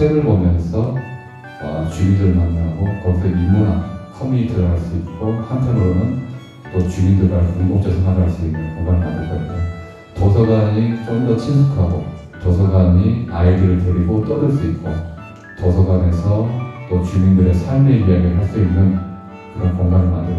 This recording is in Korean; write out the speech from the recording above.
책을 보면서 어, 주민들 만나고 거기서 인문학 커뮤니티를 할 수 있고 한편으로는 또 주민들과 공동체 생활을 할 수 있는 공간을 만들 거예요. 도서관이 좀 더 친숙하고 도서관이 아이들을 데리고 떠들 수 있고 도서관에서 또 주민들의 삶의 이야기를 할 수 있는 그런 공간을 만들